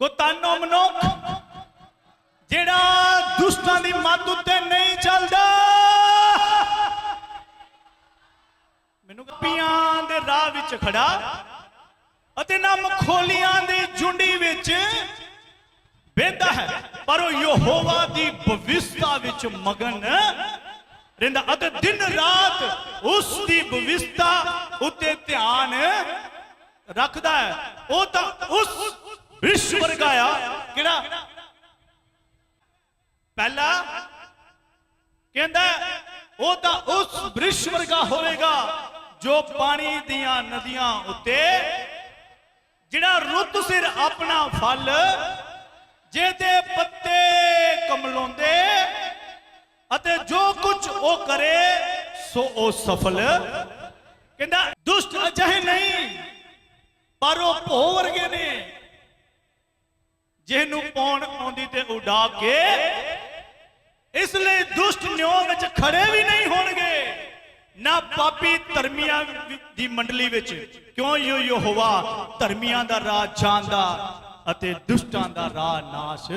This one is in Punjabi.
ਕੋ ਤਾਨੋ ਮਨੁੱਖ, ਜਿਹੜਾ ਦੁਸ਼ਟਾਂ ਦੀ ਮੱਤ ਉੱਤੇ ਨਹੀਂ ਚੱਲਦਾ। ਮੈਨੂੰ ਪੀਆਂ ਦੇ ਰਾਹ ਵਿੱਚ ਖੜਾ ਅਤੇ ਨਾ ਮਖੋਲੀਆਂ ਦੀ ਝੁੰਡੀ ਵਿੱਚ ਬਹਿੰਦਾ ਹੈ। ਪਰ ਉਹ ਯਹੋਵਾ ਦੀ ਬਵਿਸ਼ਤਾ ਵਿੱਚ ਮਗਨ ਰਹਿੰਦਾ ਅਤੇ ਦਿਨ ਰਾਤ ਉਸ ਦੀ ਭਵਿਸ਼ਤਾ ਉੱਤੇ ਧਿਆਨ ਰੱਖਦਾ ਹੈ। ਉਹ ਤਾਂ ਉਸ ਵਿਸ਼ਵ ਆ ਕਿਹੜਾ? ਪਹਿਲਾ ਕਹਿੰਦਾ, ਉਹ ਤਾਂ ਉਸ ਬ੍ਰਿਸ਼ ਵਰਗਾ ਹੋਵੇਗਾ ਜੋ ਪਾਣੀ ਦੀਆਂ ਨਦੀਆਂ ਉੱਤੇ, ਜਿਹੜਾ ਰੁੱਤ ਸਿਰ ਆਪਣਾ ਫਲ, ਜਿਹਦੇ ਪੱਤੇ ਕਮਲਾਉਂਦੇ ਅਤੇ ਜੋ ਕੁਝ ਉਹ ਕਰੇ, ਸੋ ਉਹ ਸਫਲ। ਕਹਿੰਦਾ, ਦੁਸ਼ਟ ਅਜਿਹੇ ਨਹੀਂ, ਪਰ ਉਹ ਭੋ ਵਰਗੇ ਜਿਹਨੂੰ ਪਾਉਣ ਆਉਂਦੀ ਤੇ ਉਡਾ ਕੇ ਇਸ ਲਈ ਦੁਸ਼ਟ ਨਿਉ ਵਿੱਚ ਖੜੇ ਵੀ ਨਹੀਂ ਹੋਣਗੇ। ਨਾ ਪਾਪੀ ਧਰਮੀਆਂ ਦੀ ਮੰਡਲੀ ਵਿੱਚ, ਕਿਉਂ ਯੋ ਯਹੋਵਾ ਧਰਮੀਆਂ ਦਾ ਰਾਹ ਜਾਣਦਾ ਅਤੇ ਦੁਸ਼ਟਾਂ ਦਾ ਰਾਹ ਨਾਸ਼